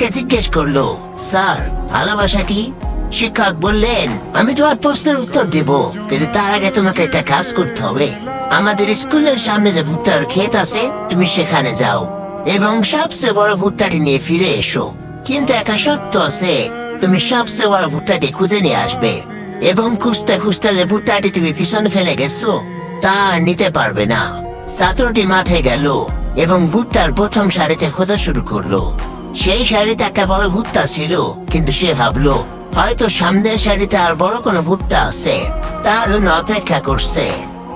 তাকে জিজ্ঞেস করল, স্যার, ভালোবাসা কি? শিক্ষক বললেন, আমি তোমার প্রশ্নের উত্তর দেব, কিন্তু তার আগে তোমাকে একটা কাজ করতে হবে। আমাদের স্কুলের সামনে যে ভুট্টার ক্ষেত আছে, তুমি সেখানে যাও এবং সবচেয়ে বড় ভুট্টাটি নিয়ে ফিরে এসো। কিন্তু একটা শর্ত আছে, তুমি সবচেয়ে বড় ভুট্টাটি খুঁজে নিয়ে আসবে এবং খুঁজতে খুঁজতে যে ভুট্টাটি তুমি পিছনে ফেলে গেছো, তা নিতে পারবে না। ছাত্রটি মাঠে গেল এবং ভুট্টার প্রথম সারিতে খোঁজা শুরু করল। সেই সারিতে একটা বড় ভুট্টা ছিল, কিন্তু সে ভাবলো, হয়তো সামনের সারিতে আর বড় কোনো ভুট্টা আছে তার জন্য অপেক্ষা করছে।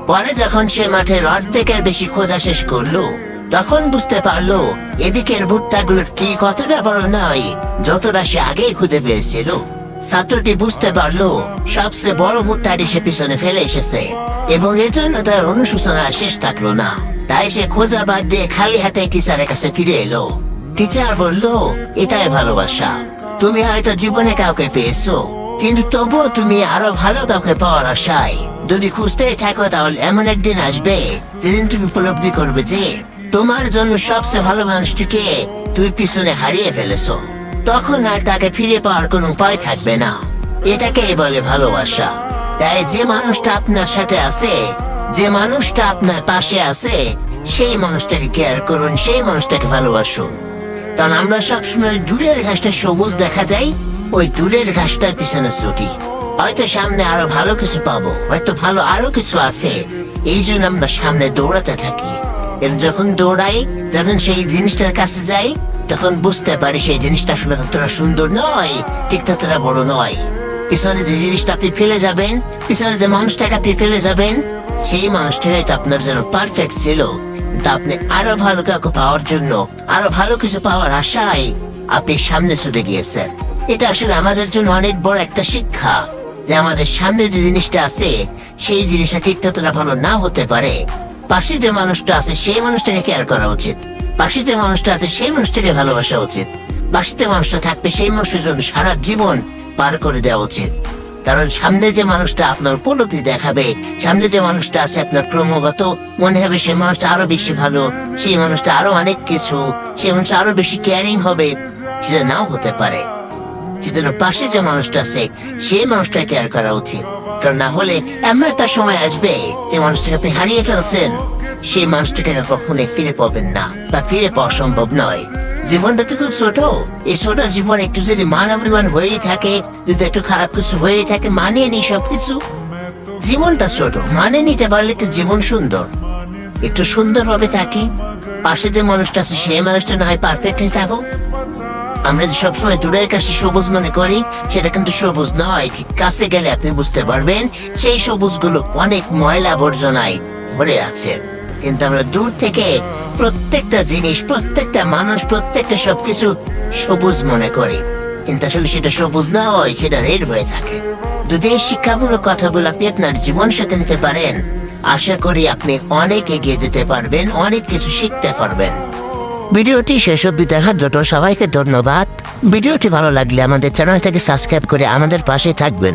পরে যখন সে মাঠের অর্ধেকের বেশি খোঁজা শেষ করল, তখন বুঝতে পারল, এদিকের ভুট্টাগুলোর কি কতটা বড় নয়, যতটা সে আগেই খুঁজে পেয়েছিল। ছাত্রটি বুঝতে পারল, সবচেয়ে বড় ভুট্টাটি সে পিছনে ফেলে এসেছে, এবং এজন্য তার অনুশোচনা শেষ থাকল না। তাই সে খোঁজা বাদ দিয়ে খালি হাতে টিচারের কাছে ফিরে এলো। টিচার বলল, এটাই ভালোবাসা। তুমি হয়তো জীবনে কাউকে পেয়েছ, কিন্তু তবুও তুমি আরও ভালো কাউকে পাওয়ার আশায়। যদি খুঁজতেই থাকো তাহলে এমন একদিন আসবে, যেদিন তুমি উপলব্ধি করবে যে, তোমার জন্য সবচেয়ে ভালো মানুষটিকে তুমি পিছনে হারিয়ে ফেলেছো। তখন আর তাকে ফিরে পাওয়ার কোনো উপায় থাকবে না। এটাকেই বলে ভালোবাসা। তাই যে মানুষটা আপনার সাথে আছে, যে মানুষটা আপনার পাশে আছে, সেই মানুষটাকে কেয়ার করুন, সেই মানুষটাকে ভালোবাসুন। কারণ আমরা সবসময় দূরের ঘাসটা সবুজ দেখা যায়, ওই দূরের ঘাসটার পিছনে ছুটি। হয়তো সামনে আরও ভালো কিছু পাবো, হয়তো ভালো আরও কিছু আছে। এই জন্য আমরা সামনে দৌড়াতে থাকি। যখন দৌড়াই, যখন সেই জিনিসটার কাছে যাই, তখন বুঝতে পারি সেই জিনিসটা আসলে ততটা সুন্দর নয়, ঠিক ততটা বড় নয়। পিছনে যে জিনিসটা আপনি ফেলে যাবেন, পিছনে যে মানুষটাকে আপনি ফেলে যাবেন, সেই মানুষটা হয়তো আপনার জন্য পারফেক্ট ছিল। কিন্তু আপনি আরও ভালো কাউকে পাওয়ার জন্য, আরও ভালো কিছু পাওয়ার আশায় আপনি সামনে ছুটে গিয়েছেন। এটা আসলে আমাদের জন্য অনেক বড় একটা শিক্ষা যে আমাদের সামনে যে জিনিসটা আছে, সেই জিনিসটা ঠিক ততটা ভালো না হতে পারে। পাশে যে মানুষটা আছে, সেই মানুষটাকে কেয়ার করা উচিত। পাশে যে মানুষটা আছে, সেই মানুষটাকে ভালোবাসা উচিত। পাশে মানুষটা থাকবে, সেই মানুষের জন্য সারা জীবন পার করে দেওয়া উচিত। কারণ সামনে যে মানুষটা আপনার উপলব্ধি দেখাবে, সামনে যে মানুষটা আছে আপনার ক্রমাগত, মনে হবে সেই মানুষটা আরও বেশি ভালো সেই মানুষটা আরও অনেক কিছু সেই মানুষটা আরও বেশি কেয়ারিং হবে সেটা নাও হতে পারে। সেজন্য পাশে যে মানুষটা আছে সেই মানুষটা কেয়ার করা উচিত। কারণ না হলে এমন একটা সময় আসবে যে মানুষটাকে আপনি হারিয়ে ফেলছেন সেই মানুষটাকে আর কখনোই ফিরে পাবেন না বা ফিরে পাওয়া সম্ভব নয়। জীবনটা তো খুব ছোট। এই ছোট জীবন একটু যদি মান অভিমান হয়েই থাকে, যদি একটু খারাপ কিছু হয়েই থাকে, মানিয়ে নি সবকিছু। জীবনটা ছোট মানে নিতে পারলে তো জীবন সুন্দর। একটু সুন্দর ভাবে থাকি, পাশে যে মানুষটা আছে, সেই মানুষটা না হয় পারফেক্ট হয়ে থাকুক। আমরা যে সবসময় দূরের কাছে সবুজ মনে করি, সেটা কিন্তু সবুজ নয়, ঠিক কাছে গেলে আপনি বুঝতে পারবেন, সেই সবুজগুলো অনেক ময়লা আবর্জনায় ভরে আছে। কিন্তু আমরা দূর থেকে প্রত্যেকটা জিনিস, প্রত্যেকটা মানুষ, প্রত্যেকটা সবকিছু সবুজ মনে করি। কিন্তু আসলে সেটা সবুজ না হয় সেটা রেড হয়ে থাকে। যদি এই শিক্ষামূলক কথাগুলো আপনি আপনার জীবন সাথে নিতে পারেন, আশা করি আপনি অনেক এগিয়ে যেতে পারবেন, অনেক কিছু শিখতে পারবেন। ভিডিওটি শেষ অব্দি দেখার জন্য সবাইকে ধন্যবাদ। ভিডিওটি ভালো লাগলে আমাদের চ্যানেলটাকে সাবস্ক্রাইব করে আমাদের পাশে থাকবেন।